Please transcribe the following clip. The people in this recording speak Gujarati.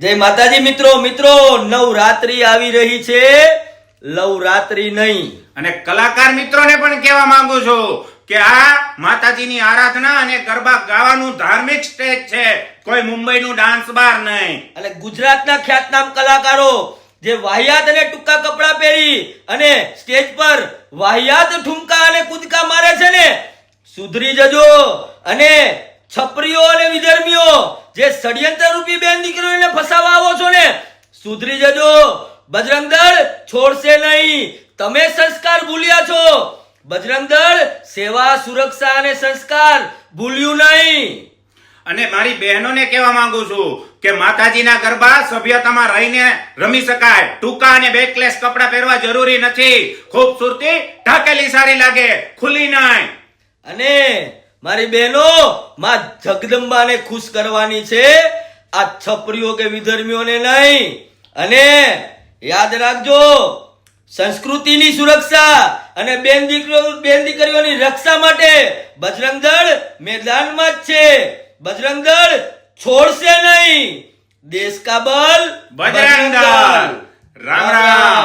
જય માતાજી મિત્રો મિત્રો નવરાત્રી આવી રહી છે. લવરાત્રી નહીં. અને કલાકાર મિત્રોને પણ કહેવા માંગુ છું કે આ માતાજીની આરાધના અને ગરબા ગાવાનું ધાર્મિક સ્ટેજ છે. કોઈ મુંબઈનું ડાન્સ બાર નહીં. અને ગુજરાતના ખ્યાતનામ કલાકારો જે વાહિયાત અને ટૂંકા કપડાં પહેરી અને સ્ટેજ પર વાહિયાત ઠુમકા અને કૂદકા મારે છે ને સુધરી જજો. અને છપરીઓ અને વિધર્મીઓ જે ષડયંત્ર રૂપી બેન દીકરીઓને ફસાવા આવો છો ને સુધરી જજો. બજરંગ દળ છોડશે નહીં. તમે સંસ્કાર ભૂલ્યા છો. બજરંગ દળ સેવા સુરક્ષા અને સંસ્કાર ભૂલ્યું નહીં. અને મારી બહેનોને કહેવા માંગુ છું કે માતાજીના ગરબા સભ્યતામાં રહીને રમી શકાય. ટૂંકા અને બેકલેસ કપડાં પહેરવા જરૂરી નથી. ખૂબસૂરતી ઢાકેલી સારી લાગે. ખુલ્લી નહીં. અને મારી બહેનો, માં જગદંબાને ખુશ કરવાની છે. આ છપરીઓ કે વિધર્મીઓને નહીં. અને યાદ રાખજો, સંસ્કૃતિની સુરક્ષા અને બેન દીકરીઓ બેન દીકરીઓની રક્ષા માટે બજરંગ મેદાનમાં જ છે. બજરંગ છોડશે નહીં. દેશ કા બલ બજરંગ રામ રામ.